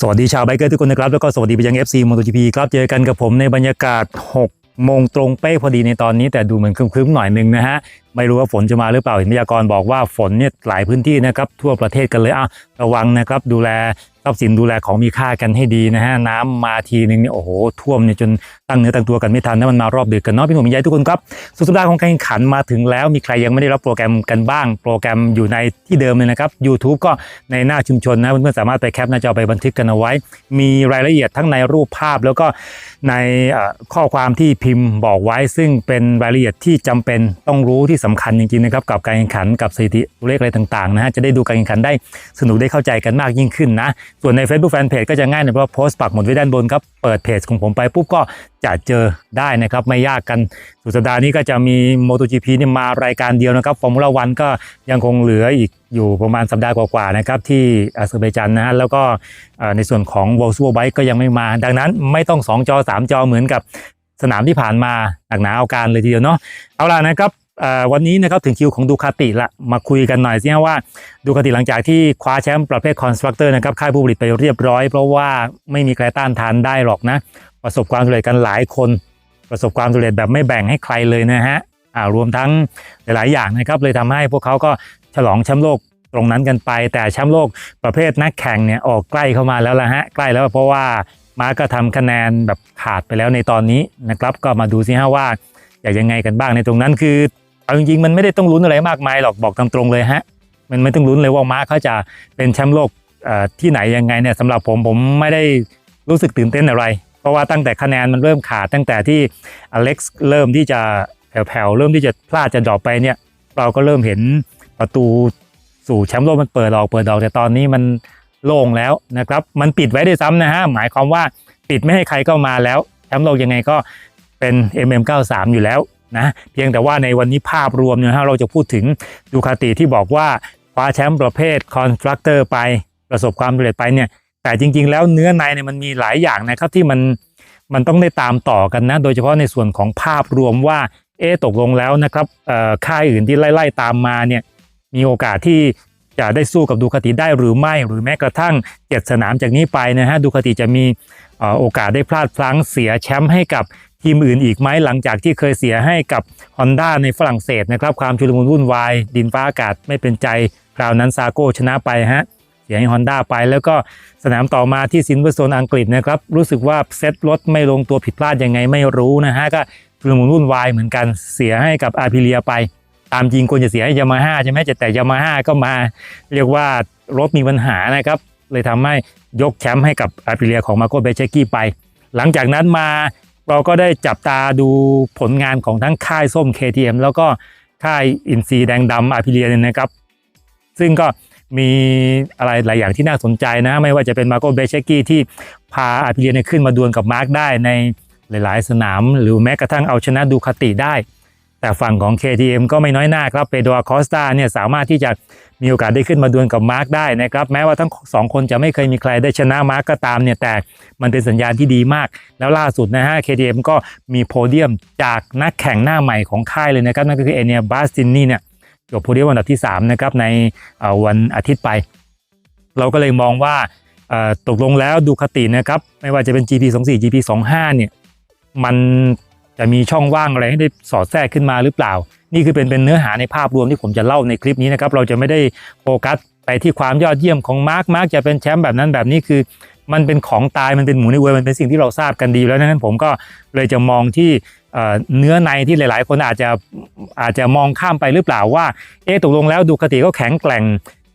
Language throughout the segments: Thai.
สวัสดีชาวไบเกอร์ทุกคนนะครับ แล้วก็สวัสดีไปยัง FC MotoGP ครับ เจอกันกับผมในบรรยากาศ 6 โมงตรงเป๊ะพอดีในตอนนี้ แต่ดูเหมือนครึ้มๆหน่อยหนึงนะฮะ ไม่รู้ว่าฝนจะมาหรือเปล่า เห็นพยากรณ์บอกว่าฝนเนี่ยหลายพื้นที่นะครับ ทั่วประเทศกันเลยอะระวังนะครับ ดูแล ทรัพย์สินดูแลของมีค่ากันให้ดีนะฮะน้ำมาทีนึงเนี่ยโอ้โหท่วมเนี่ยจนตั้งเนื้อตั้งตัวกันไม่ทันนะมันมารอบดึกกันเนาะพี่หนุ่มพี่ใหญ่ทุกคนครับสุดสัปดาห์ของการแข่งขันมาถึงแล้วมีใครยังไม่ได้รับโปรแกรมกันบ้าง โปรแกรมอยู่ในที่เดิมเลยนะครับ YouTube ก็ในหน้าชุมชนนะเพื่อนๆสามารถไปแคปหน้าจอไปบันทึกกันเอาไว้ มีรายละเอียดทั้งในรูปภาพแล้วก็ในข้อความที่พิมพ์บอกไว้ ซึ่งเป็นรายละเอียดที่จำเป็นต้องรู้ที่สำคัญจริงๆนะครับกับการแข่งขันกับสถิติตัวเลขอะไรต่างๆนะฮะจะได้ดูการแข่งขันได้สนุกได้เข้าใจกันมากยิ่งขึ้นนะ ส่วนใน Facebook Fanpage ก็จะง่ายหน่อยเพราะโพสต์ปักหมุดไว้ด้านบนครับ เปิดเพจของผมไปปุ๊บก็จะเจอได้นะครับ ไม่ยากกัน สุดสัปดาห์นี้ก็จะมี MotoGP นี่มารายการเดียวนะครับฟอร์มูล่าวันก็ยังคงเหลืออีกอยู่ประมาณสัปดาห์กว่าๆนะครับที่อาเซอร์ไบจันนะฮะแล้วก็ในส่วนของ World Superbike ก็ยังไม่มา ดังนั้นไม่ต้อง 2 จอ 3 จอเหมือนกับสนามที่ผ่านมาหนักหนาเอาการเลยทีเดียวเนาะเอาล่ะนะครับ วันนี้นะครับถึงคิวของดูคาติละมาคุยกันหน่อยสิฮะว่าดูคาติหลังจากที่คว้าแชมป์ประเภทคอนสตรักเตอร์นะครับค่ายผู้ผลิตไปเรียบร้อย เพราะว่าไม่มีใครต้านทานได้หรอกนะ ประสบความสำเร็จกันหลายคน ประสบความสำเร็จแบบไม่แบ่งให้ใครเลยนะฮะรวมทั้งหลาย ๆ อย่างนะครับเลยทำให้พวกเขาก็ฉลองแชมป์โลกตรงนั้นกันไป แต่แชมป์โลกประเภทนักแข่งเนี่ยออกใกล้เข้ามาแล้วละฮะใกล้แล้วเพราะว่ามาร์ก็ทำคะแนนแบบขาดไปแล้วในตอนนี้นะครับ ก็มาดูซิฮะว่าอยากยังไงกันบ้างในตรงนั้นคือ เอาจริงๆมันไม่ได้ต้องลุ้นอะไรมากมายหรอกบอกตามตรงเลยฮะมันไม่ต้องลุ้นเลยว่ามาร์คเขาจะเป็นแชมป์โลกที่ไหนยังไงเนี่ยสำหรับผมผมไม่ได้รู้สึกตื่นเต้นอะไร เพราะว่าตั้งแต่คะแนนมันเริ่มขาดตั้งแต่ที่อเล็กซ์เริ่มที่จะแผ่วๆเริ่มที่จะพลาดจะดรอปไปเนี่ยเราก็เริ่มเห็นประตูสู่แชมป์โลกมันเปิดออกเปิดออกแต่ตอนนี้มันโล่งแล้วนะครับ มันปิดไว้ด้วยซ้ำนะฮะหมายความว่าปิดไม่ให้ใครเข้ามาแล้วแชมป์โลกยังไงก็เป็น MM93 อยู่แล้ว นะเพียงแต่ว่าในวันนี้ภาพรวมเนี่ยนะฮะเราจะพูดถึงดูคาติที่บอกว่าคว้าแชมป์ประเภทคอนสตรักเตอร์ไปประสบความสำเร็จไปเนี่ยแต่จริง ๆ แล้วเนื้อในเนี่ยมันมีหลายอย่างนะครับที่มันมันต้องได้ตามต่อกันนะ โดยเฉพาะในส่วนของภาพรวมว่าเอ๊ตกลงแล้วนะครับค่ายอื่นที่ไล่ๆตามมาเนี่ยมีโอกาสที่จะได้สู้กับดูคาติได้หรือไม่หรือแม้กระทั่งเจ็ดสนามจากนี้ไปนะฮะดูคาติจะมีโอกาสได้พลาดพลั้งเสียแชมป์ให้กับ ทีมอื่นอีกไหมหลังจากที่เคยเสียให้กับ Honda ในฝรั่งเศสนะครับความชุลมุนวุ่นวาย ดินฟ้าอากาศไม่เป็นใจคราวนั้นซาโก้ชนะไปฮะเสียให้ Honda ไปแล้วก็สนามต่อมาที่ซินเวอร์โซนอังกฤษนะครับรู้สึกว่าเซตรถไม่ลงตัวผิดพลาดยังไงไม่รู้นะฮะก็ชุลมุนวุ่นวายเหมือนกันเสียให้กับอาพิเลียไป ตามจริงควรจะเสียให้ยามาฮ่าใช่ไหมแต่ยามาฮ่าก็มา เรียกว่ารถมีปัญหานะครับเลยทำให้ยกแชมป์ให้กับอาพิเลียของมาโกเบเชกี้ไป หลังจากนั้นมา เราก็ได้จับตาดูผลงานของทั้งค่ายส้ม KTM แล้วก็ค่ายอินซีแดงดำอาพิเลียนนะครับ ซึ่งก็มีอะไรหลายอย่างที่น่าสนใจนะ ไม่ว่าจะเป็นมาโกเบเชกี้ที่พาอาพิเลียนขึ้นมาดวลกับมาร์กได้ในหลาย ๆ สนาม หรือแม้กระทั่งเอาชนะดูคาติได้ แต่ฝั่งของ KTM ก็ไม่น้อยหน้าครับเปโดรคอสตาเนี่ยสามารถที่จะมีโอกาสได้ขึ้นมาดวลกับมาร์กได้นะครับแม้ว่าทั้งสองคนจะไม่เคยมีใครได้ชนะมาร์กก็ตามเนี่ยแต่มันเป็นสัญญาณที่ดีมาก แล้วล่าสุดนะฮะ KTM ก็มีโพเดียมจากนักแข่งหน้าใหม่ของค่ายเลยนะครับนั่นก็คือเอเนียบาสตินนี่เนี่ยจบโพเดียมอันดับที่3นะครับในวันอาทิตย์ไป เราก็เลยมองว่าตกลงแล้วดูคตินะครับไม่ว่าจะเป็น GP 24 GP 25 เนี่ยมัน จะมีช่องว่างอะไรให้ได้สอดแทรกขึ้นมาหรือเปล่า นี่คือเป็นเป็นเนื้อหาในภาพรวมที่ผมจะเล่าในคลิปนี้นะครับ เราจะไม่ได้โฟกัสไปที่ความยอดเยี่ยมของมาร์คมาร์คจะเป็นแชมป์แบบนั้นแบบนี้คือ มันเป็นของตายมันเป็นหมูในเวยมันเป็นสิ่งที่เราทราบกันดี แล้วดังนั้นผมก็เลยจะมองที่เนื้อในที่หลาย ๆ คนอาจจะอาจจะมองข้ามไปหรือเปล่าว่าเอ๊ะตกลงแล้วดูคติก็แข็งแกร่ง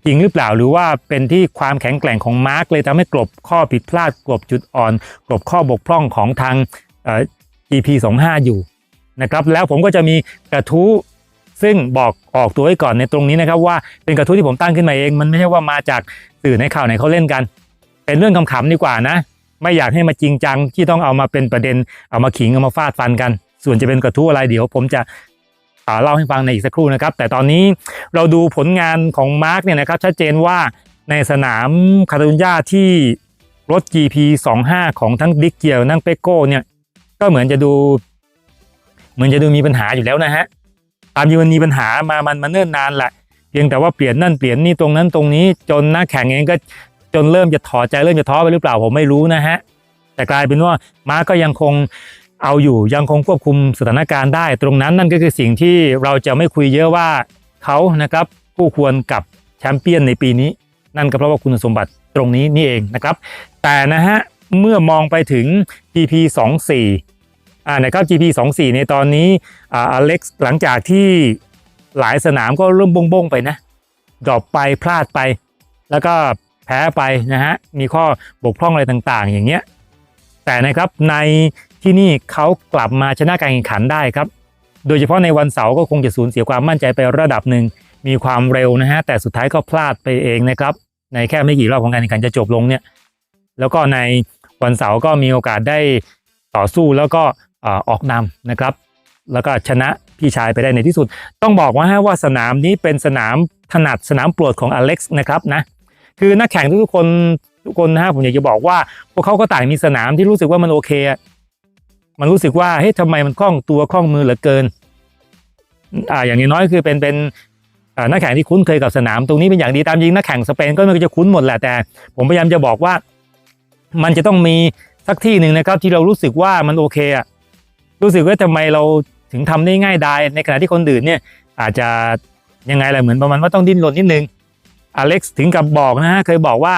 จริงหรือเปล่าหรือว่าเป็นที่ความแข็งแกร่งของมาร์กเลยทำให้กลบข้อผิดพลาดกลบจุดอ่อน กลบข้อบกพร่องของทางเ EP 25 อยู่นะครับแล้วผมก็จะมีกระทู้ซึ่งบอกออกตัวไว้ก่อนในตรงนี้นะครับว่าเป็นกระทู้ที่ผมตั้งขึ้นมาเอง มันไม่ใช่ว่ามาจากสื่อในข่าวไหนเขาเล่นกัน เป็นเรื่องขำๆดีกว่านะ ไม่อยากให้มาจริงจังที่ต้องเอามาเป็นประเด็นเอามาขิงเอามาฟาดฟันกัน ส่วนจะเป็นกระทู้อะไรเดี๋ยว ผมจะเล่าให้ฟังในอีกสักครู่นะครับ แต่ตอนนี้เราดูผลงานของมาร์กเนี่ยนะครับชัดเจนว่าในสนามคาตาลุญญาที่รถ GP 25 ของทั้งดิกเกียวนั่งเปโก้เนี่ย ก็เหมือนจะดูเหมือนจะดูมีปัญหาอยู่แล้วนะฮะตามจริงมันมีปัญหามามันมาเนิ่นนานแหละเพียงแต่ว่าเปลี่ยนนั่นเปลี่ยนนี่ตรงนั้นตรงนี้จนหนักแข่งเองก็จนเริ่มจะถอดใจเริ่มจะท้อไปหรือเปล่าผมไม่รู้นะฮะแต่กลายเป็นว่าม้ากก็ยังคงเอาอยู่ยังคงควบคุมสถานการณ์ได้ ตรงนั้นนั่นก็คือสิ่งที่เราจะไม่คุยเยอะว่าเขานะครับคู่ควรกับแชมเปี้ยนในปีนี้ นั่นก็เพราะว่าคุณสมบัติตรงนี้นี่เองนะครับ แต่นะฮะ เมื่อมองไปถึง GP 24อ่านะครับ GP 24ในตอนนี้อ่าอเล็กซ์หลังจากที่หลายสนามก็เริ่มบงๆไปนะดรอปไปพลาดไป แล้วก็แพ้ไปนะฮะมีข้อบกพร่องอะไรต่างๆ อย่างเงี้ยแต่นะครับในที่นี่เขากลับมาชนะการแข่งขันได้ครับ โดยเฉพาะในวันเสาร์ก็คงจะสูญเสียความมั่นใจไประดับหนึ่งมีความเร็วนะฮะแต่สุดท้ายก็พลาดไปเองนะครับ ในแค่ไม่กี่รอบของการแข่งขันจะจบลงเนี่ย แล้วก็ใน วันเสาร์ก็มีโอกาสได้ต่อสู้แล้วก็ออกนำนะครับ แล้วก็ชนะพี่ชายไปได้ในที่สุด ต้องบอกว่าว่าสนามนี้เป็นสนามถนัดสนามโปรดของอเล็กซ์นะครับนะคือนักแข่งทุกคนทุกคนนะฮะผมอยากจะบอกว่า พวกเขาก็ต่างมีสนามที่รู้สึกว่ามันโอเค มันรู้สึกว่าเฮ้ยทำไมมันคล่องตัวคล่องมือเหลือเกินอ่าอย่างน้อยคือเป็นเป็นนักแข่งที่คุ้นเคยกับสนามตรงนี้เป็นอย่างดีตามจริงนักแข่งสเปนก็ไม่จะคุ้นหมดแหละแต่ ผมพยายามจะบอกว่า มันจะต้องมีสักที่หนึ่งนะครับ ที่เรารู้สึกว่ามันโอเคอะรู้สึกว่าทำไมเราถึงทำได้ง่ายดายในขณะที่คนอื่นเนี่ยอาจจะยังไงล่ะเหมือนประมาณว่าต้องดิ้นรนนิดนึงอเล็กซ์ถึงกับบอกนะฮะเคยบอกว่า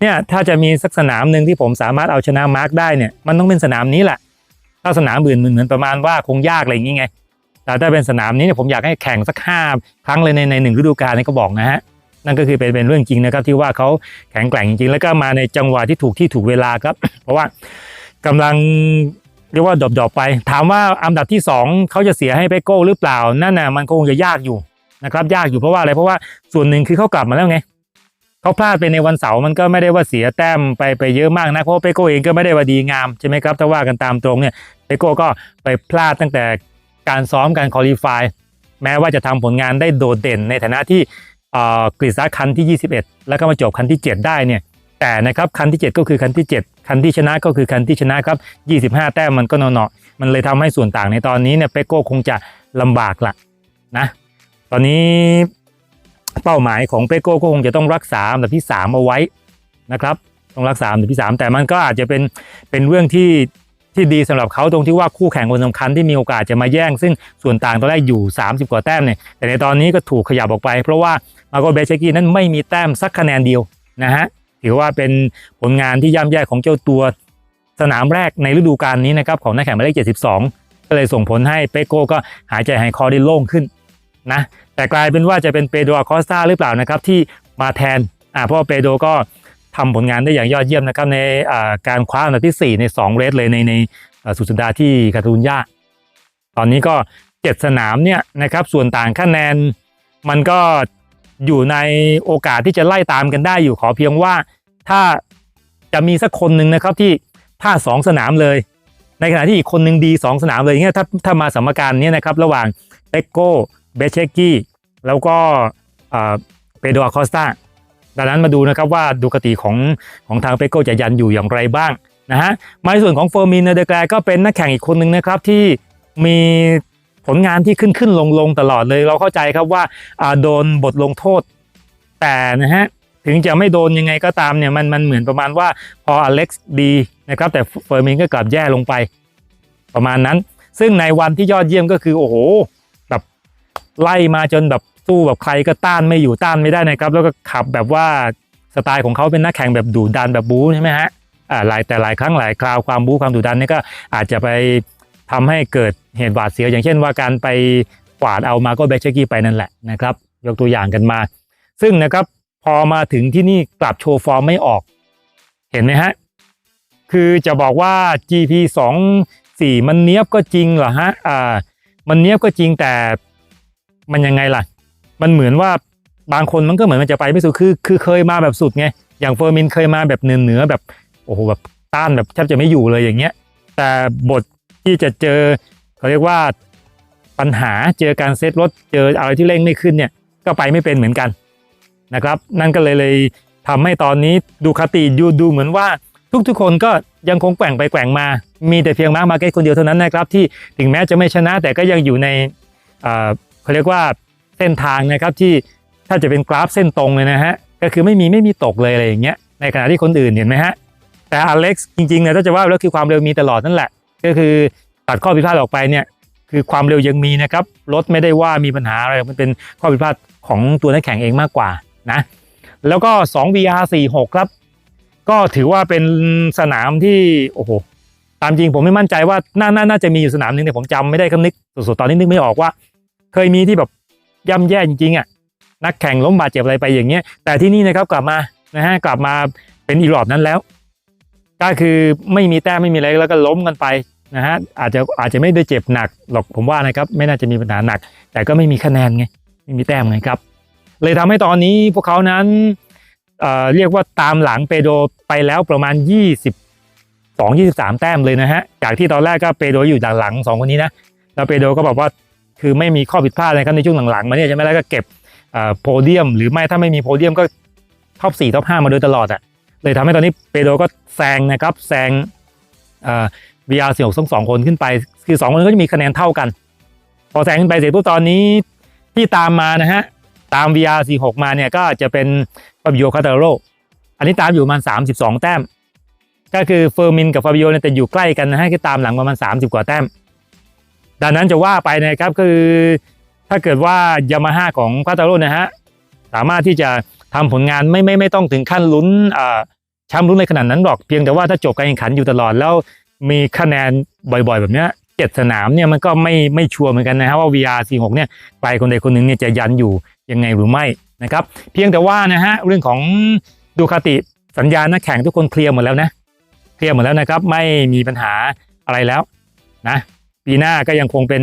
เนี่ยถ้าจะมีสักสนามหนึ่งที่ผมสามารถเอาชนะมาร์กได้เนี่ยมันต้องเป็นสนามนี้แหละถ้าสนามอื่นเหมือนเหมือนประมาณว่าคงยากอะไรอย่างงี้ไงแต่ถ้าเป็นสนามนี้เนี่ยผมอยากให้แข่งสักห้าครั้งเลยในในหนึ่งฤดูกาลนี่ก็บอกนะฮะ นั่นก็คือเป็นเป็นเรื่องจริงนะครับที่ว่าเขาแข็งแกร่งจริงๆ แล้วก็มาในจังหวะที่ถูกที่ถูกเวลาครับ เพราะว่ากำลังเรียกว่าดอปๆไป ถามว่าอันดับที่สองเขาจะเสียให้เปโก้หรือเปล่านั่นน่ะมันคงจะยากอยู่นะครับยากอยู่เพราะว่าอะไรเพราะว่าส่วนหนึ่งคือเขากลับมาแล้วไงเขาพลาดไปในวันเสาร์มันก็ไม่ได้ว่าเสียแต้มไปไปเยอะมากนะเพราะเปโก้เองก็ไม่ได้ว่าดีงามใช่ไหมครับถ้าว่ากันตามตรงเนี่ยเปโก้ก็ไปพลาดตั้งแต่การซ้อมการคอลี่ฟายแม้ว่าจะทำผลงานได้โดดเด่นในฐานะที่ กฤษณะคันที่ 21 แล้วก็มาจบคันที่ 7 ได้เนี่ยแต่นะครับคันที่ 7 ก็คือคันที่ 7 คันที่ชนะก็คือคันที่ชนะครับ 25 แต้มมันก็เนาะๆมันเลยทำให้ส่วนต่างในตอนนี้เนี่ยเปโก้คงจะลำบากละนะตอนนี้เป้าหมายของเปโก้ก็คงจะต้องรักษาอันดับที่ 3 เอาไว้นะครับต้องรักษาอันดับที่ 3 แต่มันก็อาจจะเป็นเป็นเรื่องที่ ที่ดีสำหรับเขาตรงที่ว่าคู่แข่งคนสำคัญที่มีโอกาสจะมาแย่ง ซึ่งส่วนต่างตอนแรกอยู่ 30 กว่าแต้มเนี่ยแต่ในตอนนี้ก็ถูกขยับออกไป เพราะว่ามาโกเบเชกี้นั้นไม่มีแต้มสักคะแนนเดียวนะฮะถือว่าเป็นผลงานที่ย่ำแย่ของเจ้าตัวสนามแรกในฤดูกาลนี้นะครับของนักแข่งหมายเลข 72 ก็เลยส่งผลให้เปโก้ก็หายใจหายคอได้โล่งขึ้นนะแต่กลายเป็นว่าจะเป็นเปโดอาคอสตาหรือเปล่านะครับที่มาแทนอ่าเพราะว่าเปโดก็ ทำผลงานได้อย่างยอดเยี่ยมนะครับในการคว้าอันดับที่ 4 ใน 2 เรสเลยในในสุดสัปดาห์ที่คาตาลุญญาตอนนี้ก็ 7 สนามเนี่ยนะครับส่วนต่างคะแนน มันก็อยู่ในโอกาสที่จะไล่ตามกันได้อยู่ขอเพียงว่าถ้าจะมีสักคนหนึ่งนะครับที่พลาดสองสนามเลย ในขณะที่อีกคนหนึ่งดี 2 สนามเลยอย่างเงี้ยถ้าถ้ามาสมการนี้นะครับระหว่างเปโก้เบเชกี้แล้วก็เปโดอาคอสตา ดังนั้นมาดูนะครับว่าดูกติของของทางเปโก้จะยันอยู่อย่างไรบ้างนะฮะมาในส่วนของเฟอร์มินเดอแกรก็เป็นนักแข่งอีกคนหนึ่งนะครับที่มีผลงานที่ขึ้นขึ้นลงลงตลอดเลยเราเข้าใจครับว่าอ่าโดนบทลงโทษ แต่นะฮะถึงจะไม่โดนยังไงก็ตามเนี่ยมันมันเหมือนประมาณว่าพออเล็กซ์ดีนะครับแต่เฟอร์มินก็กลับแย่ลงไปประมาณนั้น ซึ่งในวันที่ยอดเยี่ยมก็คือโอ้โหแบบไล่มาจนแบบ สู้แบบใครก็ต้านไม่อยู่ต้านไม่ได้นะครับ แล้วก็ขับแบบว่าสไตล์ของเขาเป็นนักแข่งแบบดุดันแบบบู๊ใช่ไหมฮะอ่าหลายแต่หลายครั้งหลายคราวความบู๊ความดุดันนี่ก็อาจจะไปทำให้เกิดเหตุบาดเสียวอย่างเช่นว่าการไปกวาดเอามาก็เบเชกี้ไปนั่นแหละนะครับ ยกตัวอย่างกันมา ซึ่งนะครับพอมาถึงที่นี่กลับโชว์ฟอร์มไม่ออก เห็นไหมฮะ คือจะบอกว่า GP 2 4 มันเนี้ยบก็จริงเหรอฮะอ่ามันเนี้ยบก็จริงแต่มันยังไงล่ะ มันเหมือนว่าบางคนมันก็เหมือนมันจะไปไม่สุดคือ คือเคยมาแบบสุดไงอย่างเฟอร์มินเคยมาแบบเหนือเหนือแบบโอ้โหแบบต้านแบบแทบจะไม่อยู่เลยอย่างเงี้ย แต่บทที่จะเจอเขาเรียกว่าปัญหาเจอการเซตรถเจออะไรที่เร่งไม่ขึ้นเนี่ยก็ไปไม่เป็นเหมือนกันนะครับ นั่นก็เลยเลยทำให้ตอนนี้ดูคาติดูดูเหมือนว่าทุกๆคนก็ยังคงแกว่งไปแกว่งมา มีแต่เพียงมาร์คมาเก็ตคนเดียวเท่านั้นนะครับ ที่ถึงแม้จะไม่ชนะแต่ก็ยังอยู่ในเขาเรียกว่า เส้นทางนะครับที่ถ้าจะเป็นกราฟเส้นตรงเลยนะฮะก็คือไม่มีไม่มีตกเลยอะไรอย่างเงี้ยในขณะที่คนอื่นเห็นไหมฮะแต่อเล็กซ์จริงๆเนี่ยถ้าจะว่าแล้วคือความเร็วมีตลอดนั่นแหละ ก็คือตัดข้อผิดพลาดออกไปเนี่ยคือความเร็วยังมีนะครับรถไม่ได้ว่ามีปัญหาอะไรมันเป็นข้อผิดพลาดของตัวนักแข่งเองมากกว่านะแล้วก็ 2 VR 46 ครับ ก็ถือว่าเป็นสนามที่โอ้โหตามจริงผมไม่มั่นใจว่าน่าน่าน่าจะมีอยู่สนามหนึ่งแต่ผมจำไม่ได้คำนึกสุดๆตอนนี้นึกไม่ออกว่า เคยมีที่แบบ ย่ำแย่จริงๆอะนักแข่งล้มบาดเจ็บอะไรไปอย่างเงี้ย แต่ที่นี่นะครับกลับมานะฮะกลับมาเป็นอีรอบนั้นแล้ว ก็คือไม่มีแต้มไม่มีอะไรแล้วก็ล้มกันไปนะฮะอาจจะอาจจะไม่ได้เจ็บหนักหรอกผมว่านะครับ ไม่น่าจะมีปัญหาหนัก แต่ก็ไม่มีคะแนนไงไม่มีแต้มไงครับ เลยทำให้ตอนนี้พวกเขานั้นเอ่อเรียกว่าตามหลังเปโดไปแล้วประมาณ22 23 แต้มเลยนะฮะจากที่ตอนแรกก็เปโดอยู่ด้านหลังสองคนนี้นะแล้วเปโดก็บอกว่า คือไม่มีข้อผิดพลาดอะไรครับในช่วงหลังๆมาเนี่ยใช่ไหมแล้วก็เก็บโพเดียม หรือไม่ถ้าไม่มีโพเดียมก็ท็อป4ท็อป5มาโดยตลอดอะเลยทำให้ตอนนี้เปโดก็แซงนะครับแซงเอ่อ VR 4 6ทั้งสองคนขึ้นไป คือสองคนก็จะมีคะแนนเท่ากัน พอแซงขึ้นไปเสร็จปุ๊บตอนนี้ที่ตามมานะฮะตาม VR 46 มาเนี่ยก็จะเป็นฟาบิโอคาตาโรอันนี้ตามอยู่ประมาณ 32 แต้ม ก็คือเฟอร์มินกับฟาบิโอเนี่ยแต่อยู่ใกล้กันนะฮะก็ตามหลังประมาณ 30 กว่าแต้ม ดังนั้นจะว่าไปนะครับคือถ้าเกิดว่ายามาฮ่าของควาตาโรนะฮะสามารถที่จะทำผลงานไม่ไม่ไม่ต้องถึงขั้นลุ้นอ่าแชมป์ลุ้นในขนาดนั้นหรอกเพียงแต่ว่าถ้าจบการแข่งขันอยู่ตลอดแล้วมีคะแนนบ่อยๆ แบบเนี้ยเจ็ดสนามเนี่ยมันก็ไม่ไม่ชัวร์เหมือนกันนะฮะว่า VR 46 เนี่ยไปคนใดคนหนึ่งเนี่ยจะยันอยู่ยังไงหรือไม่นะครับเพียงแต่ว่านะฮะเรื่องของดูคาติสัญญาณนักแข่งทุกคนเคลียร์หมดแล้วนะเคลียร์หมดแล้วนะครับ ไม่มีปัญหาอะไรแล้วนะ ปีหน้าก็ยังคงเป็น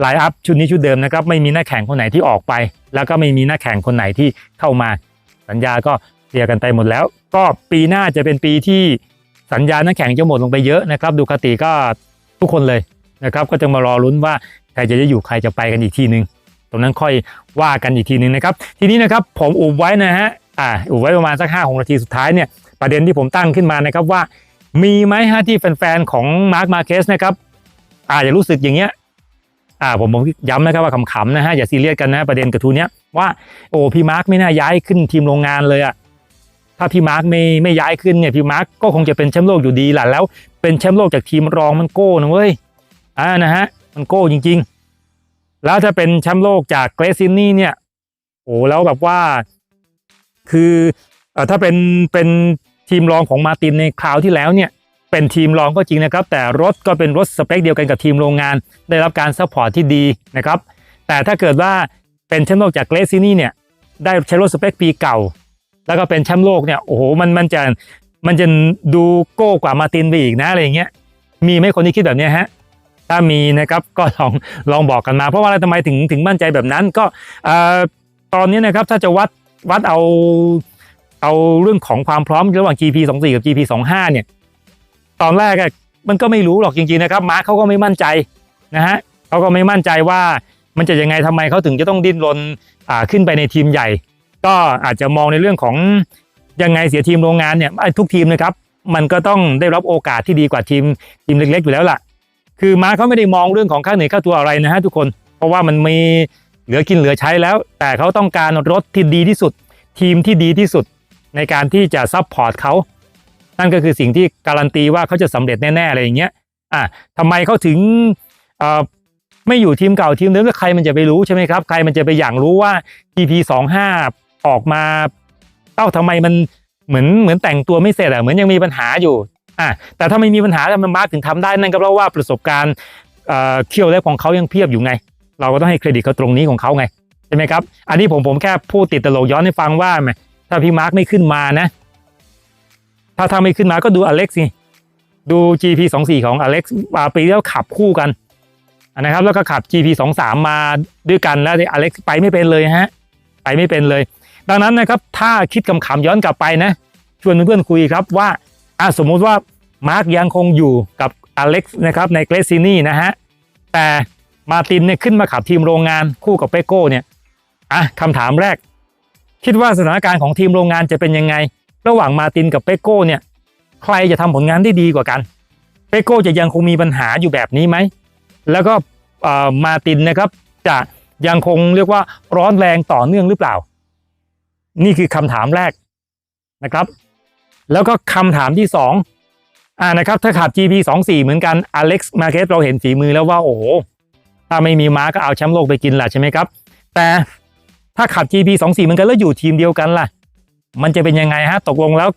ไลน์อัพชุดนี้ชุดเดิมนะครับ ไม่มีนักแข่งคนไหนที่ออกไป แล้วก็ไม่มีนักแข่งคนไหนที่เข้ามา สัญญาก็เคลียร์กันไปหมดแล้ว ก็ปีหน้าจะเป็นปีที่สัญญานักแข่งจะหมดลงไปเยอะนะครับ ดูคติก็ทุกคนเลยนะครับ ก็จะมารอลุ้นว่าใครจะได้อยู่ใครจะไปกันอีกทีนึงตรงนั้นค่อยว่ากันอีกทีนึงนะครับ ทีนี้นะครับผมอุบไว้นะฮะอ่าอุบไว้ประมาณสักห้าหกนาทีสุดท้ายเนี่ยประเด็นที่ผมตั้งขึ้นมานะครับว่ามีไหมฮะที่แฟนๆของมาร์คมาเคสนะครับ อาจจะรู้สึกอย่างเงี้ยอ่าผมผมย้ำนะครับว่าขำๆนะฮะอย่าซีเรียสกันนะประเด็นกระทู้เนี้ยว่าโอ้พี่มาร์คไม่น่าย้ายขึ้นทีมโรงงานเลยอะถ้าพี่มาร์คไม่ไม่ย้ายขึ้นเนี่ยพี่มาร์คก็คงจะเป็นแชมป์โลกอยู่ดีแหละแล้วเป็นแชมป์โลกจากทีมรองมันโก้นะเว้ยอ่านะฮะมันโก้จริง ๆ แล้วถ้าเป็นแชมป์โลกจากเกรซินนี่เนี่ยโอ้แล้วแบบว่า คือเอ่อถ้าเป็นเป็นทีมรองของมาตินในคราวที่แล้วเนี่ย เป็นทีมรองก็จริงนะครับ แต่รถก็เป็นรถสเปคเดียวกันกับทีมโรงงาน ได้รับการซัพพอร์ตที่ดีนะครับ แต่ถ้าเกิดว่าเป็นแชมป์โลกจากเกรซินี่เนี่ยได้ใช้รถสเปคปีเก่า แล้วก็เป็นแชมป์โลกเนี่ยโอ้โหมันมันจะมันจะดูโก้กว่ามาตินไปอีกนะอะไรอย่างเงี้ยมีไหมคนที่คิดแบบนี้ฮะถ้ามีนะครับก็ลองลองบอกกันมา เพราะว่าอะไรทำไมถึงถึงมั่นใจแบบนั้นก็ตอนนี้นะครับถ้าจะวัดวัดเอาเอาเรื่องของความพร้อมระหว่าง GP 24กับ GP 25เนี่ย ตอนแรกมันก็ไม่รู้หรอกจริงๆนะครับมาร์คเขาก็ไม่มั่นใจนะฮะเขาก็ไม่มั่นใจว่ามันจะยังไงทำไมเขาถึงจะต้องดิ้นรนขึ้นไปในทีมใหญ่ ก็อาจจะมองในเรื่องของยังไงเสียทีมโรงงานเนี่ยทุกทีมนะครับ มันก็ต้องได้รับโอกาสที่ดีกว่าทีมทีมเล็กๆอยู่แล้วล่ะ คือมาร์คเขาไม่ได้มองเรื่องของค่าเหนื่อยค่าตัวอะไรนะฮะทุกคน เพราะว่ามันมีเหลือกินเหลือใช้แล้ว แต่เขาต้องการรถที่ดีที่สุด ทีมที่ดีที่สุดในการที่จะซัพพอร์ตเขา นั่นก็คือสิ่งที่การันตีว่าเขาจะสำเร็จแน่ๆอะไรอย่างเงี้ยอะทำไมเขาถึงอ่อไม่อยู่ทีมเก่าทีมเดิมแล้วใครมันจะไปรู้ใช่ไหมครับใครมันจะไปอย่างรู้ว่า EP 25 ออกมาเอ้าทำไมมันเหมือนเหมือนแต่งตัวไม่เสร็จอะเหมือนยังมีปัญหาอยู่อะแต่ถ้าไม่มีปัญหาทำไมมาร์คถึงทำได้นั่นก็เพราะว่าประสบการณ์เอ่อเคี่ยวเล็บของเขายังเพียบอยู่ไง เราก็ต้องให้เครดิตเขาตรงนี้ของเขาไงใช่ไหมครับอันนี้ผมผมแค่พูดติดตลกย้อนให้ฟังว่าถ้าพี่มาร์คไม่ขึ้นมานะ ถ้าถ้าไม่ขึ้นมาก็ดูอเล็กซ์สิดู GP 2 4ของอเล็กซ์ปีที่แล้วขับคู่กันนะครับ แล้วก็ขับ GP 2 3มาด้วยกันแล้วอเล็กซ์ไปไม่เป็นเลยฮะ ไปไม่เป็นเลย ดังนั้นนะครับ ถ้าคิดคำขำย้อนกลับไปนะ ชวนเพื่อนๆคุยครับว่าสมมุติว่ามาร์กยังคงอยู่กับอเล็กซ์นะครับในเกรซินี่นะฮะ แต่มาตินเนี่ยขึ้นมาขับทีมโรงงานคู่กับเปโก้เนี่ยอะคำถามแรก คิดว่าสถานการณ์ของทีมโรงงานจะเป็นยังไง ระหว่างมาตินกับเปโก้เนี่ย ใครจะทำผลงานได้ดีกว่ากัน เปโก้จะยังคงมีปัญหาอยู่แบบนี้ไหม แล้วก็มาตินนะครับจะยังคงเรียกว่าร้อนแรงต่อเนื่องหรือเปล่า นี่คือคำถามแรกนะครับ แล้วก็คำถามที่สองอ่านะครับถ้าขับ GP 24เหมือนกันอเล็กซ์มาเคสเราเห็นฝีมือแล้วว่าโอ้โหถ้าไม่มีม้าก็เอาแชมป์โลกไปกินแหละใช่ไหมครับ แต่ถ้าขับ GP 24เหมือนกันแล้วอยู่ทีมเดียวกันล่ะ มันจะเป็นยังไงฮะตกลงแล้ว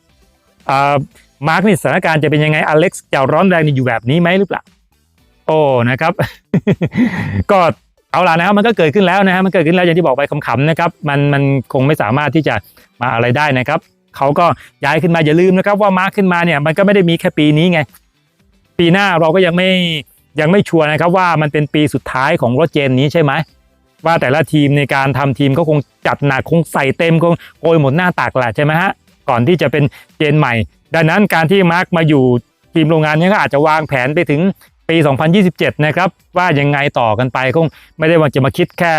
มาร์กนี่สถานการณ์จะเป็นยังไงอเล็กซ์จะร้อนแรงนี่อยู่แบบนี้ไหมหรือเปล่าโอ้นะครับ ก็เอาล่ะนะครับมันก็เกิดขึ้นแล้วนะฮะมันเกิดขึ้นแล้วอย่างที่บอกไปขำๆนะครับ มันมันคงไม่สามารถที่จะมาอะไรได้นะครับเขาก็ย้ายขึ้นมาอย่าลืมนะครับ ว่ามาร์คขึ้นมาเนี่ยมันก็ไม่ได้มีแค่ปีนี้ไง ปีหน้าเราก็ยังไม่ยังไม่ชัวร์นะครับว่ามันเป็นปีสุดท้ายของรถเจนนี้ใช่ไหม ว่าแต่ละทีมในการทำทีมก็คงจัดหนักคงใส่เต็มคงโกยหมดหน้าตักแหละใช่ไหมฮะก่อนที่จะเป็นเจนใหม่ ดังนั้นการที่มาร์คมาอยู่ทีมโรงงานนี้ก็อาจจะวางแผนไปถึงปี 2027 นะครับ ว่ายังไงต่อกันไปคงไม่ได้ว่าจะมาคิดแค่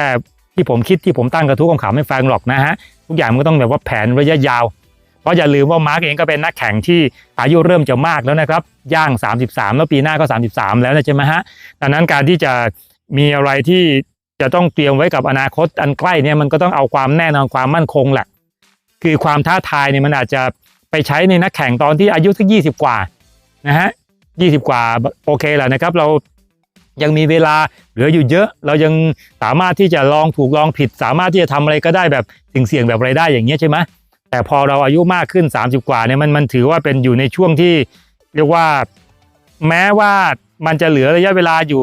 ที่ผมคิดที่ผมตั้งกระทู้ของขำให้ฟังหรอกนะฮะ ทุกอย่างมันก็ต้องแบบว่าแผนระยะยาว เพราะอย่าลืมว่ามาร์กเองก็เป็นนักแข่งที่อายุเริ่มจะมากแล้วนะครับ ย่าง 33 แล้วปีหน้าก็ 33 แล้วนะใช่ไหมฮะดังนั้นการที่จะมีอะไรที่ จะต้องเตรียมไว้กับอนาคตอันใกล้เนี่ยมันก็ต้องเอาความแน่นอนความมั่นคงแหละ คือความท้าทายเนี่ยมันอาจจะไปใช้ในนักแข่งตอนที่อายุสัก20กว่านะฮะ20กว่าโอเคแหละนะครับ เรายังมีเวลาเหลืออยู่เยอะ เรายังสามารถที่จะลองถูกลองผิด สามารถที่จะทำอะไรก็ได้แบบเสี่ยงๆแบบไรได้อย่างเงี้ยใช่ไหมแต่พอเราอายุมากขึ้น 30 กว่าเนี่ยมันมันถือว่าเป็นอยู่ในช่วงที่เรียกว่าแม้ว่ามันจะเหลือระยะเวลาอยู่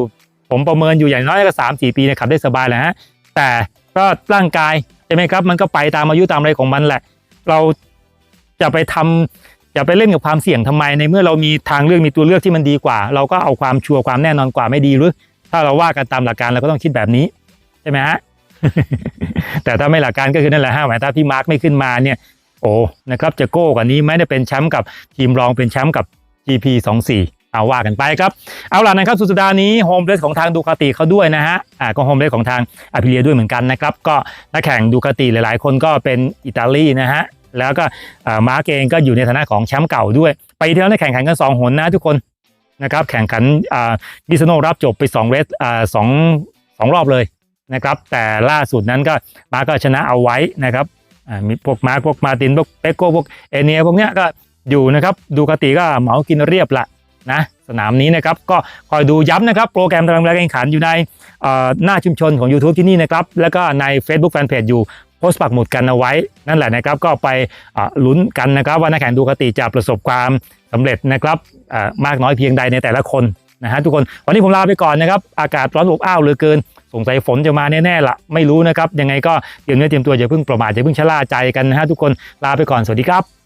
ผมประเมินอยู่อย่างน้อยก็สามสี่ปีเนี่ยขับได้สบายแหละฮะแต่ก็ร่างกายใช่ไหมครับ มันก็ไปตามอายุตามอะไรของมันแหละ เราจะไปทำจะไปเล่นกับความเสี่ยงทำไมในเมื่อเรามีทางเลือกมีตัวเลือกที่มันดีกว่า เราก็เอาความชัวร์ความแน่นอนกว่าไม่ดีหรือ ถ้าเราว่ากันตามหลักการเราก็ต้องคิดแบบนี้ใช่ไหมฮะแต่ถ้าไม่หลักการก็คือนั่นแหละฮะหมายถ้าพี่มาร์คไม่ขึ้นมาเนี่ย โอ้นะครับจะโก้กว่านี้ไม่ได้เป็นแชมป์กับทีมรองเป็นแชมป์กับ GP 24 เอาว่ากันไปครับ เอาล่ะนะครับสุดสัปดาห์นี้โฮมเรสของทางดูคาติเขาด้วยนะฮะอ่าก็โฮมเรสของทางอาพิเลียด้วยเหมือนกันนะครับ ก็นักแข่งดูคาติหลาย ๆ คนก็เป็นอิตาลีนะฮะแล้วก็มาร์กเองก็อยู่ในฐานะของแชมป์เก่าด้วย ไปที่แล้วในแข่งขันกัน 2 หนนะทุกคนนะครับแข่งขันอ่ามิซโนรับจบไป2เรสอ่าสองสองรอบเลยนะครับแต่ล่าสุดนั้นก็มาร์กก็ชนะเอาไว้นะครับอ่ามีพวกมาร์คพวกมาตินพวกเปโก้พวกเอเนียพวกเนี้ยก็อยู่นะครับดูคาติก็เหมากินเรียบละ นะสนามนี้นะครับก็คอยดูย้ำนะครับ โปรแกรมตารางการแข่งขันอยู่ในหน้าชุมชนของ YouTube ที่นี่นะครับแล้วก็ใน Facebook Fanpage อยู่โพสต์ปักหมุดกันเอาไว้นั่นแหละนะครับ ก็ไปลุ้นกันนะครับ ว่านักแข่งดูคติจะประสบความสำเร็จนะครับมากน้อยเพียงใดในแต่ละคนนะฮะทุกคนวันนี้ผมลาไปก่อนนะครับ อากาศร้อนอบอ้าวเหลือเกินสงสัยฝนจะมาแน่ๆละไม่รู้นะครับ ยังไงก็เตรียมเนื้อเตรียมตัวอย่าเพิ่งประมาทอย่าเพิ่งชะล่าใจกันนะฮะทุกคนลาไปก่อนสวัสดีครับ